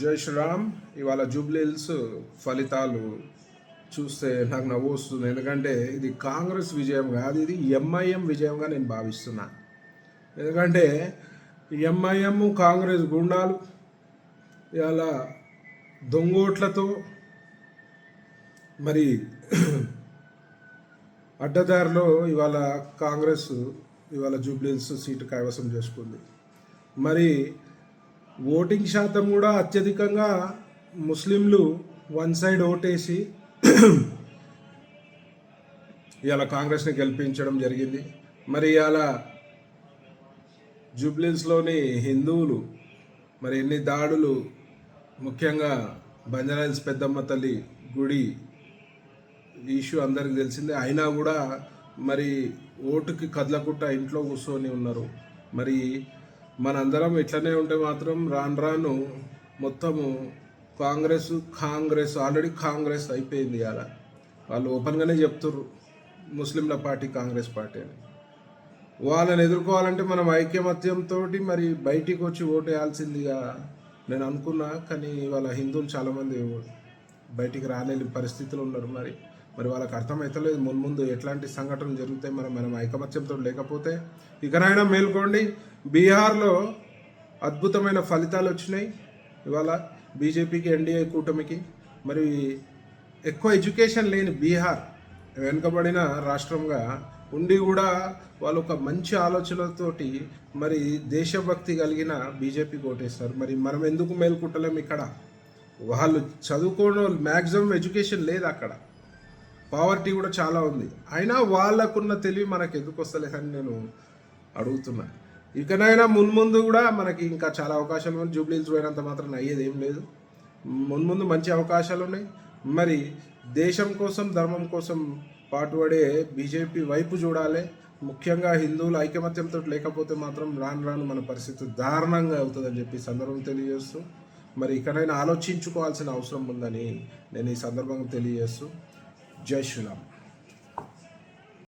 జై శ్రీరామ్. ఇవాళ జూబ్లీహిల్స్ ఫలితాలు చూస్తే నాకు నవ్వు వస్తుంది. ఎందుకంటే ఇది కాంగ్రెస్ విజయం కాదు ఇది ఎంఐఎం విజయంగా నేను భావిస్తున్నా. ఎందుకంటే ఎంఐఎం కాంగ్రెస్ గుండాలు ఇవాళ దొంగోట్లతో మరి అడ్డదారిలో ఇవాళ కాంగ్రెస్ ఇవాళ జూబ్లీహిల్స్ సీటు కైవసం చేసుకుంది. మరి ఓటింగ్ శాతం కూడా అత్యధికంగా ముస్లింలు వన్ సైడ్ ఓటేసి ఇవాళ కాంగ్రెస్ని గెలిపించడం జరిగింది. మరి ఇవాళ జూబ్లీస్లోని హిందువులు మరి ఎన్ని దాడులు ముఖ్యంగా బంజారాహిల్స్ పెద్దమ్మ తల్లి గుడి ఇష్యూ అందరికి తెలిసిందే. అయినా కూడా మరి ఓటుకి కదలకుండా ఇంట్లో కూర్చొని ఉన్నారు. మరి మనందరం ఇట్లనే ఉంటే మాత్రం రాను రాను మొత్తము కాంగ్రెస్ కాంగ్రెస్ ఆల్రెడీ కాంగ్రెస్ అయిపోయింది అలా వాళ్ళు ఓపెన్గానే చెప్తుర్రు ముస్లింల పార్టీ కాంగ్రెస్ పార్టీ అని. వాళ్ళని ఎదుర్కోవాలంటే మనం ఐక్యమత్యంతో మరి బయటికి వచ్చి ఓటు నేను అనుకున్నా కానీ వాళ్ళ హిందువులు చాలామంది బయటికి రాలేని పరిస్థితులు ఉన్నారు మరి. మరి వాళ్ళకి అర్థమవుతలేదు ముందు ముందు ఎట్లాంటి సంఘటనలు జరుగుతాయి మరి మనం ఐకమత్యంతో లేకపోతే ఇకనైనా మేల్కోండి. బీహార్లో అద్భుతమైన ఫలితాలు వచ్చినాయి. ఇవాళ బీజేపీకి ఎన్డీఏ కూటమికి. మరి ఎక్కువ ఎడ్యుకేషన్ లేని బీహార్ వెనుకబడిన రాష్ట్రంగా ఉండి కూడా వాళ్ళు ఒక మంచి ఆలోచనలతోటి మరి దేశభక్తి కలిగిన బీజేపీకి ఓటేస్తారు మరి మనం ఎందుకు మేల్కుంటలేం ఇక్కడ? వాళ్ళు చదువుకోవడం మ్యాక్సిమం ఎడ్యుకేషన్ లేదు అక్కడ. పావర్టీ కూడా చాలా ఉంది. అయినా వాళ్ళకున్న తెలివి మనకు ఎందుకు వస్తలేదని నేను అడుగుతున్నా. ఇకనైనా మున్ముందు కూడా మనకి ఇంకా చాలా అవకాశాలు ఉన్నాయి. జూబ్లీస్ పోయినంత మాత్రం అయ్యేది ఏం లేదు. మున్ముందు మంచి అవకాశాలు ఉన్నాయి. మరి దేశం కోసం ధర్మం కోసం పాటుపడే బీజేపీ వైపు చూడాలి. ముఖ్యంగా హిందువులు ఐకమత్యంతో లేకపోతే మాత్రం రాను రాను మన పరిస్థితి దారుణంగా అవుతుందని చెప్పి సందర్భం తెలియజేస్తూ మరి ఇకనైనా ఆలోచించుకోవాల్సిన అవసరం ఉందని నేను ఈ సందర్భంగా తెలియజేస్తూ జై శ్రీరామ్